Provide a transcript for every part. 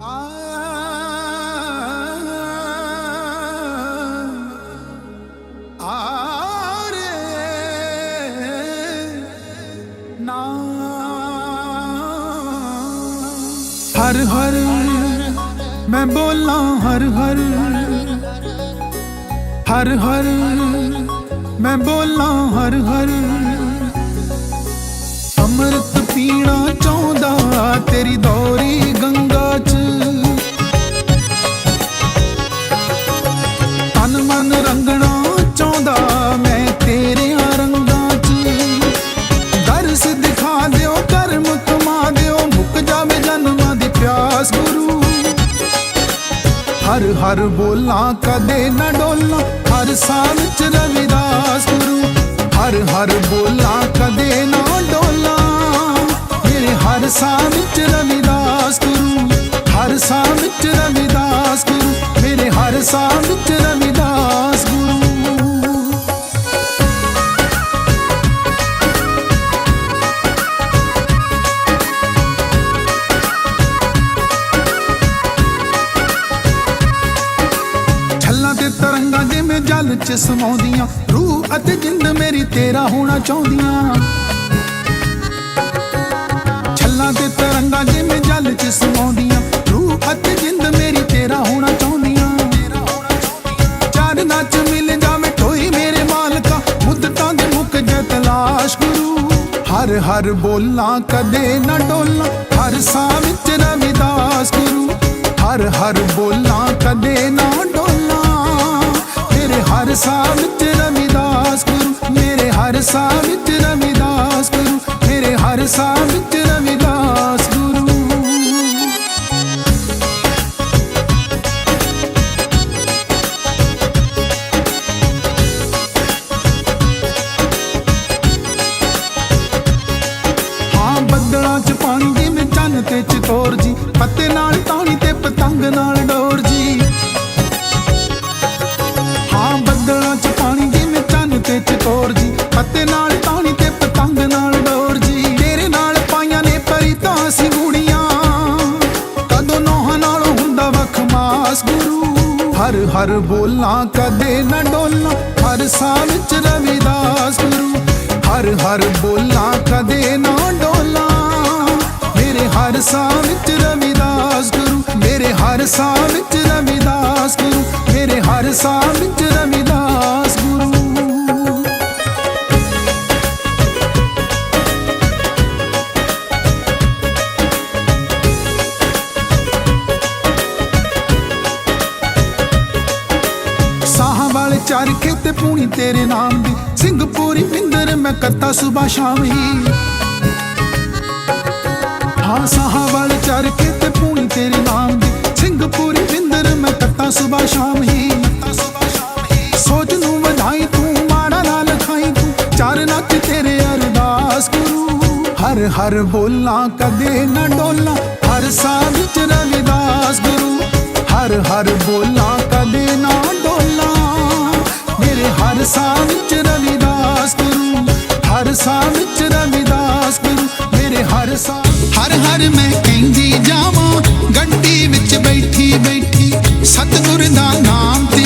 ਹਰ ਹਰ ਮੈਂ ਬੋਲਾਂ ਹਰ ਹਰ ਹਰ ਹਰ ਮੈਂ ਬੋਲਾਂ ਹਰ ਹਰ ਅੰਮ੍ਰਿਤ ਪੀਣਾ ਚਾਹੁੰਦਾ ਤੇਰੀ ਦੌਰੀ ਹਰ ਬੋਲਾਂ, ਕਦੇ ਨਾ ਡੋਲਾਂ, ਹਰ ਸਾਲ ਚ ਰਵਿਦਾਸ ਗੁਰੂ। ਹਰ ਹਰ ਬੋਲਾਂ, ਕਦੇ ਨਾ ਡੋਲਾਂ ਮੇਰੇ ਹਰ ਸਾਲ ਚ ਰਵਿਦਾਸ ਗੁਰੂ। ਹਰ ਸਾਲ ਚ ਰਵਿਦਾਸ ਗੁਰੂ, ਮੇਰੇ ਹਰ ਸਾਲ ਚ ਰਵਿਦਾਸ ਜਿਵੇਂ ਸਮਾਉਂਦੀਆਂ, ਰੂਹ ਅਤੇ ਜਿੰਦ ਮੇਰੀ ਤੇਰਾ ਹੋਣਾ ਚਾਹੁੰਦੀਆਂ। ਛੱਲਾਂ ਤੇ ਤਰੰਗਾਂ ਜਿਵੇਂ ਜਲ ਚ ਸਮਾਉਂਦੀਆਂ, ਰੂਹ ਅਤੇ ਜਿੰਦ ਮੇਰੀ ਤੇਰਾ ਹੋਣਾ ਚਾਹੁੰਦੀਆਂ। ਚਾਰ ਨੱਚ ਮਿਲ ਜਾਵੇ ਢੋਈ ਮੇਰੇ ਮਾਲਕਾ, ਮੁੱਦਤਾਂ ਦੇ ਮੁੱਕ ਜੇ ਤਲਾਸ਼ ਗੁਰੂ। ਹਰ ਹਰ ਬੋਲਾਂ ਕਦੇ ਨਾ ਡੋਲਾਂ, ਹਰ ਸਾਹ ਵਿੱਚ ਰਵਿਦਾਸ ਗੁਰੂ। ਹਰ ਹਰ ਬੋਲਾਂ ਕਦੇ ਨਾ ਡੋਲਾਂ। ਮੇਰੇ ਹਰ ਸਾਹ ਵਿੱਚ ਰਵਿਦਾਸ ਗੁਰੂ ਮੇਰੇ ਹਰ ਸਾਹ ਵਿੱਚ ਰਵਿਦਾਸ ਗੁਰੂ ਮੇਰੇ ਹਰ ਸਾਹ ਵਿੱਚ ਹਰ ਕਦੇ ਨਾ ਡੋਲਾਂ, ਹਰ ਸਾਹ ਵਿੱਚ ਰਵਿਦਾਸ ਗੁਰੂ। ਹਰ ਹਰ ਬੋਲਾਂ ਕਦੇ ਨਾ ਡੋਲਾਂ। ਮੇਰੇ ਹਰ ਸਾਹ ਵਿੱਚ ਰਵਿਦਾਸ ਗੁਰੂ, ਮੇਰੇ ਹਰ ਸਾਹ ਵਿੱਚ ਰਵਿਦਾਸ ਗੁਰੂ, ਮੇਰੇ ਹਰ ਸਾਹ ਵਿੱਚ ਵਾਲੇ ਚਰਖੇ ਪੂਣੀ ਤੇਰੇ ਨਾਮ ਦੀ। ਸਿੰਘਪੂਰੀ ਪਿੰਦਰ ਮੈਂ ਕੱਤਾ ਸੁਬਾ ਸ਼ਾਮ ਹੀ। ਹਾਂ ਸਾਹਾਂ ਵਾਲੇ ਚਰਖੇ ਤੇ ਪੂਣੀ ਤੇਰੇ ਨਾਮ ਦੀ। ਸਿੰਘਪੂਰੀ ਪਿੰਦਰ ਮੈਂ ਕੱਤਾ ਸੁਬਾ ਸ਼ਾਮ ਹੀ। ਸੋਚ ਨੂੰ ਵਧਾਈ ਤੂੰ, ਮਾੜਾ ਨਾ ਲਖਾਈ ਤੂੰ। ਚਾਰ ਨੱਚ ਤੇਰੇ ਅਰਦਾਸ ਗੁਰੂ। ਹਰ ਹਰ ਬੋਲਾਂ ਕਦੇ ਨਾ ਡੋਲਾਂ। ਹਰ ਸਾਹ ਵਿੱਚ ਰਵਿਦਾਸ ਗੁਰੂ। ਹਰ ਹਰ ਬੋਲਾਂ ਕਦੇ ਨਾ ਮੇਰੇ ਹਰ ਸਾਹ ਵਿੱਚ ਰਵਿਦਾਸ ਗੁਰੂ, ਹਰ ਸਾਹ ਵਿੱਚ ਰਵਿਦਾਸ ਗੁਰੂ, ਮੇਰੇ ਹਰ ਸਾਹ ਹਰ ਹਰ ਮੈਂ ਕਹਿੰਦੀ ਜਾਵਾਂ ਗੱਡੀ ਵਿੱਚ ਬੈਠੀ ਬੈਠੀ ਸਤਿਗੁਰ ਦਾ ਨਾਮ ਤੇ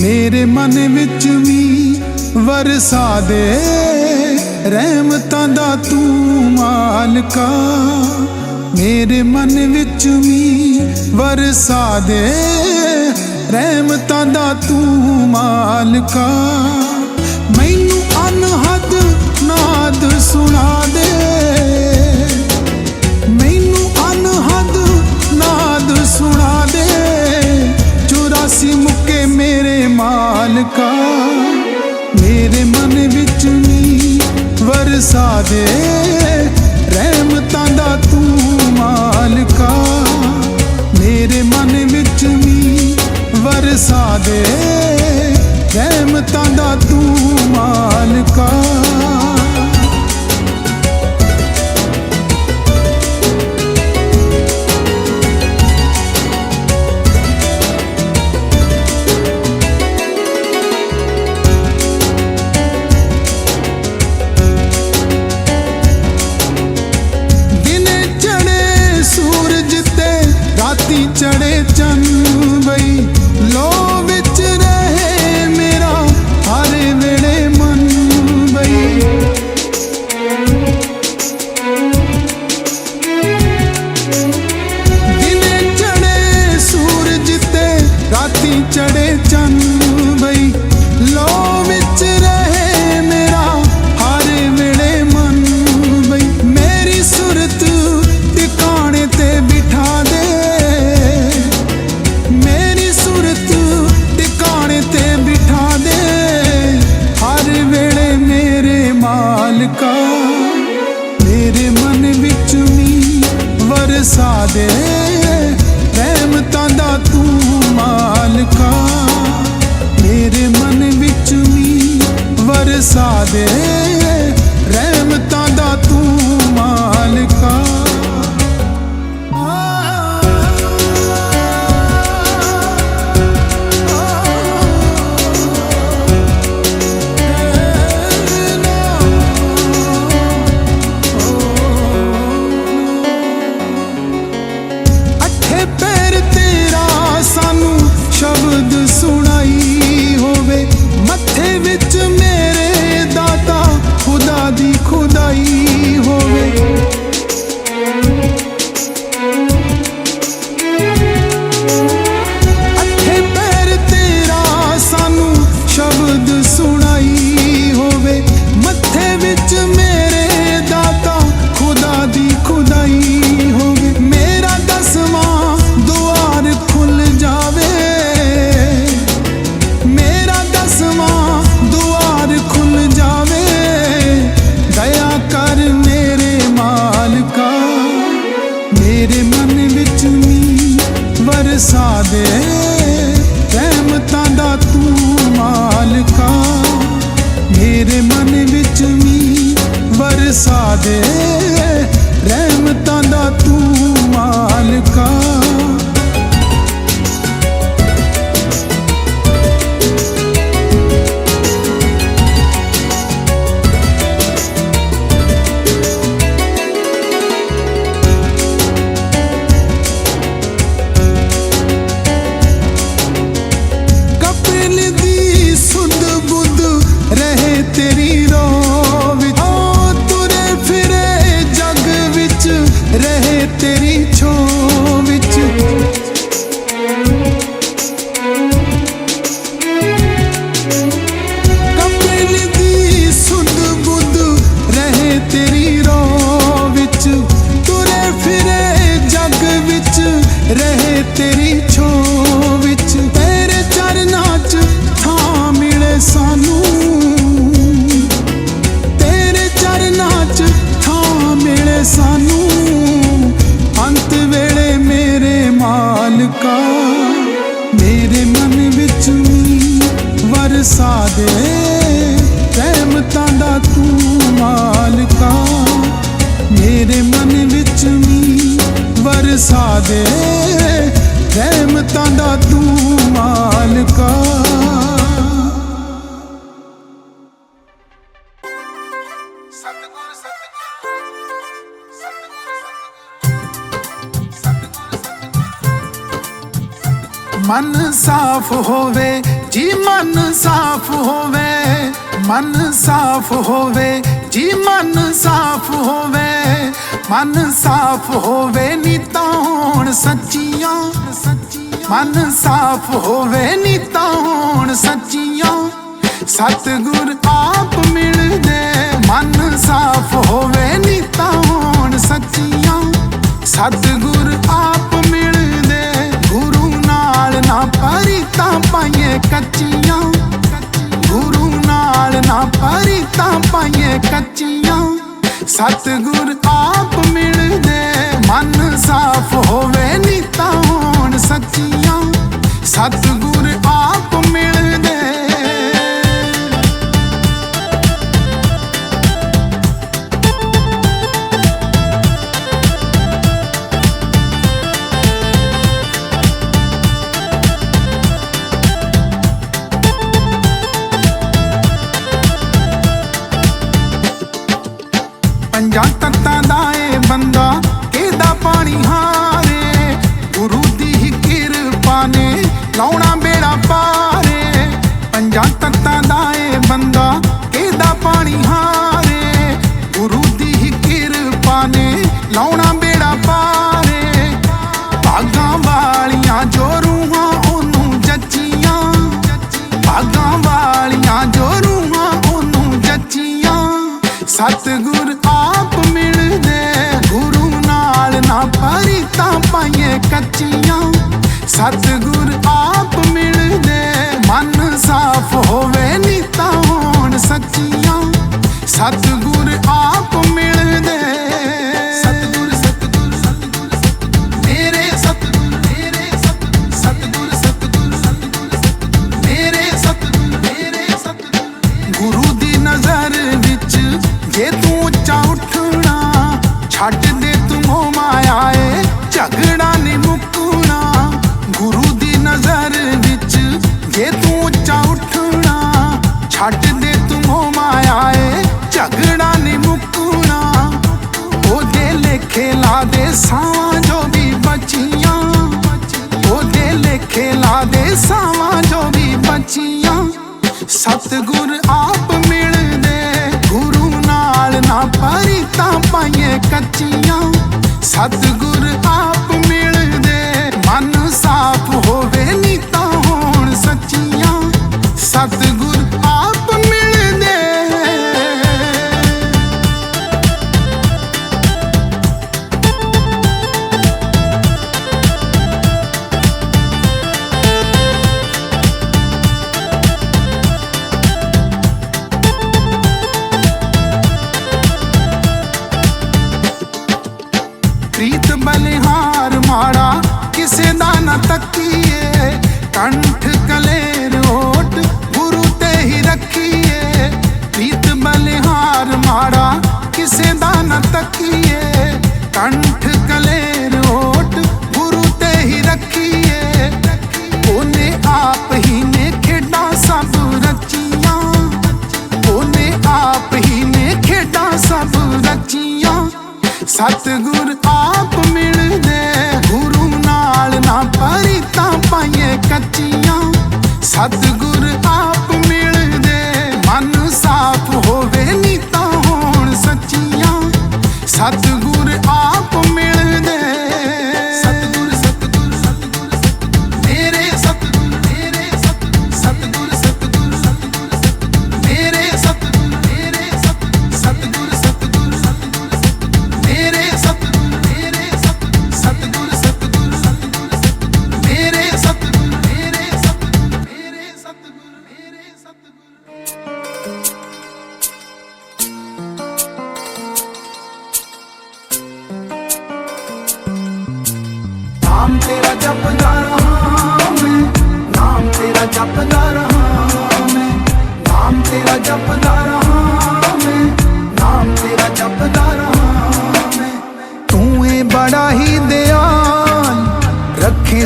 ਮੇਰੇ ਮਨ ਵਿੱਚ ਵੀ ਵਰਸਾ ਦੇ। ਰਹਿਮਤਾਂ ਦਾ ਤੂੰ ਮਾਲਕਾ। ਮੇਰੇ ਮਨ ਵਿੱਚ ਵੀ ਵਰਸਾ ਦੇ। ਰਹਿਮਤਾਂ ਦਾ ਤੂੰ ਮਾਲਕਾ। ਮੈਨੂੰ ਅਨਹਦ ਨਾਦ ਸੁਣਾ ਦੇ। ਮਾਲਕਾ ਮੇਰੇ ਮਨ ਵਿੱਚ ਨੀ ਵਰਸਾ ਦੇ। ਰਹਿਮਤਾਂ ਦਾ ਤੂੰ ਮਾਲਕਾ, ਮੇਰੇ ਮਨ ਵਿੱਚ ਨੀ ਵਰਸਾ ਦੇ। ਰਹਿਮਤਾਂ ਦਾ ਤੂੰ ਮਾਲਕਾ। ਦੇ। ਰਹਿਮਤਾਂ ਦਾ ਤੂੰ ਮਾਲਕਾ। ਮੇਰੇ ਮਨ ਵਿੱਚ ਵੀ ਵਰਸਾ ਦੇ। ਰਹਿਮਤਾਂ ਦਾ ਤੂੰ ਮਾਲਕਾ। ਸਤਿਗੁਰ ਸਤਿਗੁਰ ਸਤਿਗੁਰ ਮਨ ਸਾਫ਼ ਹੋਵੇ ਜੀ ਮਨ ਸਾਫ਼ ਹੋਵੇ, ਮਨ ਸਾਫ਼ ਹੋਵੇ, ਜੀ ਮਨ ਸਾਫ਼ ਹੋਵੇ, ਮਨ ਸਾਫ਼ ਹੋਵੇ ਨੀਤਾਂ ਹੋਣ ਸੱਚੀਆਂ, ਮਨ ਸਾਫ਼ ਹੋਵੇ ਨੀ ਹੋਣ ਸੱਚੀਆਂ। ਸਤਿਗੁਰ ਆਪ ਮਿਲਦੇ, ਮਨ ਸਾਫ਼ ਹੋਵੇ ਨੀਤਾਂ ਹੋਣ ਸੱਚੀਆਂ। ਸਤਿਗੁਰ ਆਪ ਨਾਲ ਨਾ ਪਰੀਤਾਂ ਪਾਈਏ ਕੱਚੀਆਂ। ਗੁਰੂ ਨਾਲ ਨਾ ਪਰੀਤਾਂ ਪਾਈਏ ਕੱਚੀਆਂ। ਸਤਿਗੁਰ ਆਪ ਮਿਲਦੇ ਮਨ ਸਾਫ਼ ਹੋਵੇ ਨੀਤਾਂ ਹੋਣ ਸੱਚੀਆਂ। ਸਤਿਗੁਰ ਤੱਤਾਂ ਦਾ ਏ ਬੰਦਾ ਕਿਹਦਾ ਪਾਣੀ ਹਾਰੇ? ਗੁਰੂ ਦੀ ਕਿਰਪਾ ਨੇ ਲਾਉਣਾ ਬੇੜਾ ਪਾਰੇ ਭਾਗਾਂ ਵਾਲੀਆਂ ਜੋ ਰੂਹਾਂ ਉਹਨੂੰ ਜੱਜੀਆਂ ਭਾਗਾਂ ਵਾਲੀਆਂ ਜੋ ਰੂਹਾਂ ਉਹਨੂੰ ਜੱਜੀਆਂ ਸਤਿਗੁਰ ਆਪ ਮਿਲਦੇ, ਗੁਰੂ ਨਾਲ ਨਾ ਪਰੀਤਾਂ ਪਾਈਏ ਕੱਚੀਆਂ। ਸਤਿਗੁਰ ਝਗੜਾ ਨਹੀਂ ਮੁੱਕਣਾ। ਉਹਦੇ ਲੇਖੇ ਲਾ ਦੇ ਸਾਵਾਂ ਜੋ ਵੀ ਬਚੀਆਂ। ਉਹਦੇ ਲੇਖੇ ਲਾ ਦੇ ਸਾਵਾਂ ਜੋ ਵੀ ਬਚੀਆਂ। ਸਤਿਗੁਰ ਆਪ ਮਿਲਦੇ ਗੁਰੂ ਨਾਲ ਨਾ ਪਰੀਤਾਂ ਪਾਈਏ ਕੱਚੀਆਂ। ਸਤਿਗੁਰ ਆਪ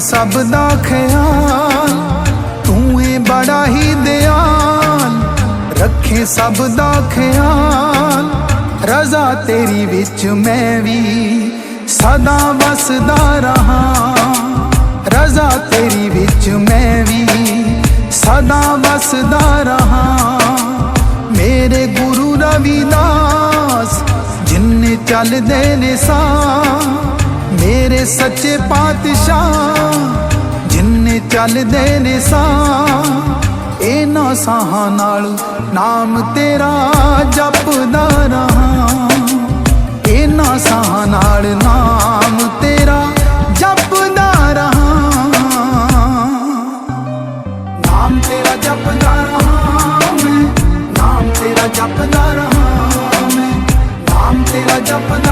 ਸਭ ਦਾ ਖਿਆਲ, ਤੂੰ ਏ ਬੜਾ ਹੀ ਦਿਆਲ। ਰੱਖੇ ਸਭ ਦਾ ਖਿਆਲ, ਰਜ਼ਾ ਤੇਰੀ ਵਿੱਚ ਮੈਂ ਵੀ ਸਦਾ ਵਸਦਾ ਰਹਾ। ਰਜ਼ਾ ਤੇਰੀ ਵਿੱਚ ਮੈਂ ਵੀ ਸਦਾ ਵਸਦਾ ਰਹਾ। ਮੇਰੇ ਗੁਰੂ ਰਵਿਦਾਸ, ਜਿੰਨੇ ਚੱਲਦੇ ਨੇ ਸਾਹ, ਮੇਰੇ ਸੱਚੇ ਪਾਤਸ਼ਾਹ ਚੱਲਦੇ ਨੇ ਸਾਹ। ਇਹਨਾਂ ਸਾਹਾਂ ਨਾਲ ਨਾਮ ਤੇਰਾ ਜਪਦਾ ਰਹਾ। ਇਹਨਾਂ ਸਾਹਾਂ ਨਾਲ ਨਾਮ ਤੇਰਾ ਜਪਦਾ ਰਹਾ। ਨਾਮ ਤੇਰਾ ਜਪਦਾ ਰਹਾ ਮੈਂ। ਨਾਮ ਤੇਰਾ ਜਪਦਾ ਰਹਾ ਮੈਂ। ਨਾਮ ਤੇਰਾ ਜਪਦਾ